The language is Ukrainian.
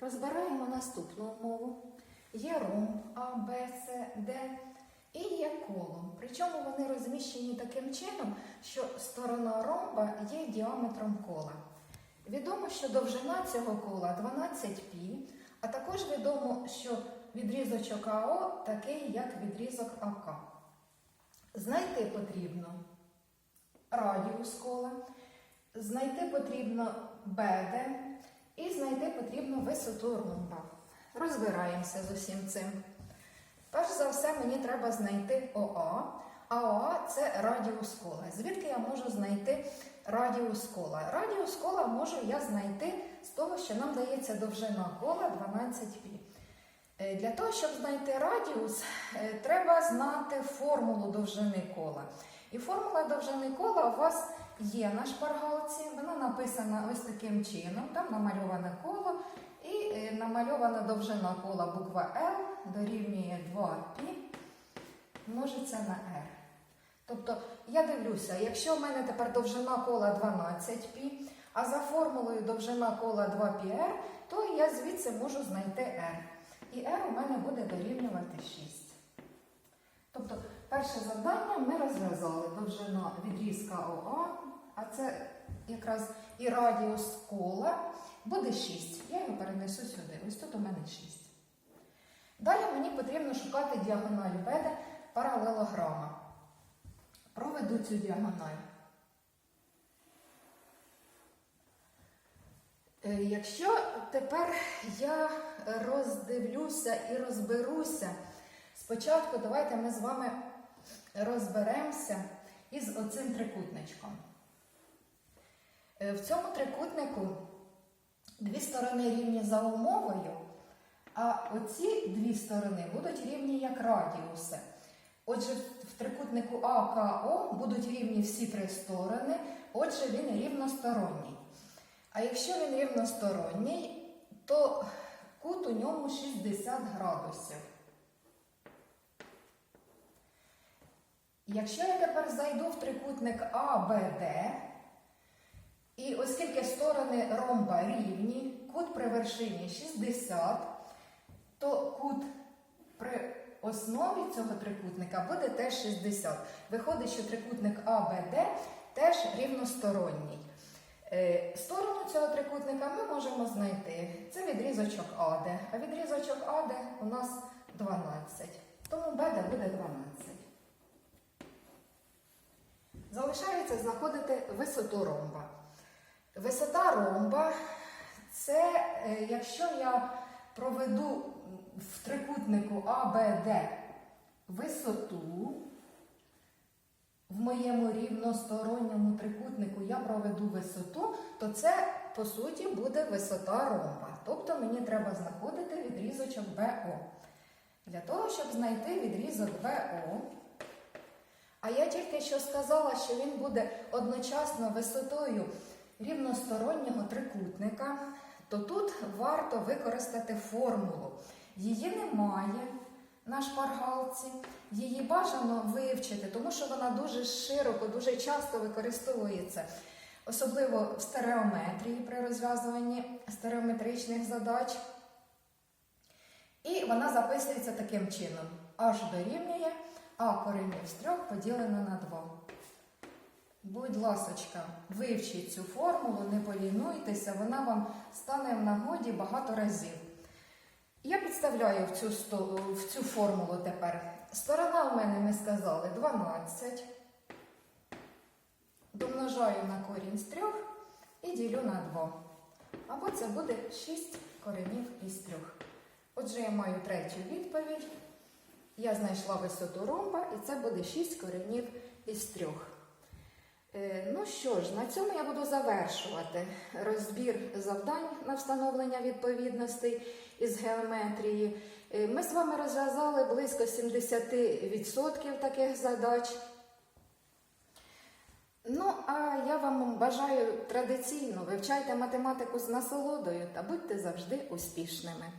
Розбираємо наступну умову. Є ромб А, Б, С, Д і є коло. Причому вони розміщені таким чином, що сторона ромба є діаметром кола. Відомо, що довжина цього кола 12π, а також відомо, що відрізочок АО такий, як відрізок АК. Знайти потрібно радіус кола, знайти потрібно БД і знайти потрібно висоту ромба. Розбираємося з усім цим. Перш за все, мені треба знайти ОА, а ОА це радіус кола. Звідки я можу знайти радіус кола? Радіус кола можу я знайти з того, що нам дається довжина кола 12π. Е, Для того, щоб знайти радіус, е, треба знати формулу довжини кола. І формула довжини кола у вас є на шпаргалці, вона написана ось таким чином. Там намальоване коло і е, намальована довжина кола буква L дорівнює 2π множиться на R. Тобто я дивлюся, якщо в мене тепер довжина кола 12π, а за формулою довжина кола 2πr, то я звідси можу знайти R. І R у мене буде дорівнювати 6. Перше завдання ми розв'язали довжина відрізка ОА, а це якраз і радіус кола буде 6. Я його перенесу сюди. Ось тут у мене 6. Далі мені потрібно шукати діагональ БД паралелограма. Проведу цю діагональ. Е, Якщо тепер я роздивлюся і розберуся, спочатку давайте ми з вами розберемося із оцим трикутничком. Е, В цьому трикутнику дві сторони рівні за умовою, а оці дві сторони будуть рівні як радіуси. Отже, в трикутнику АКО будуть рівні всі три сторони, отже, він рівносторонній. А якщо він рівносторонній, то кут у ньому 60 градусів. Якщо я тепер зайду в трикутник АБД, і оскільки сторони ромба рівні, кут при вершині 60, то кут при основі цього трикутника буде теж 60. Виходить, що трикутник АБД теж рівносторонній. Е, Сторону цього трикутника ми можемо знайти. Це відрізочок АД. А відрізочок АД у нас 12. Тому БД буде 12. Залишається знаходити висоту ромба. Висота ромба це е, якщо я проведу в трикутнику АБД висоту, в моєму рівносторонньому трикутнику я проведу висоту, то це, по суті, буде висота ромба. Тобто мені треба знаходити відрізочок БО. Для того, щоб знайти відрізок БО, а я тільки що сказала, що він буде одночасно висотою рівностороннього трикутника, то тут варто використати формулу. Її немає на шпаргалці, її бажано вивчити, тому що вона дуже широко, дуже часто використовується, особливо в стереометрії при розв'язуванні стереометричних задач. І вона записується таким чином: h дорівнює а коренів з трьох поділено на 2. Будь ласочка, вивчіть цю формулу, не полінуйтеся, вона вам стане в нагоді багато разів. Я підставляю в цю, в цю формулу тепер. Сторона у мене, ми сказали, 12. Домножаю на корінь з трьох і ділю на 2. Або це буде 6 коренів із трьох. Отже, я маю третю відповідь. Я знайшла висоту ромба, і це буде 6 коренів із трьох. Е, Ну що ж, на цьому я буду завершувати розбір завдань на встановлення відповідностей із геометрії. Е, Ми з вами розв'язали близько 70% таких задач. Ну, а я вам бажаю традиційно вивчайте математику з насолодою та будьте завжди успішними.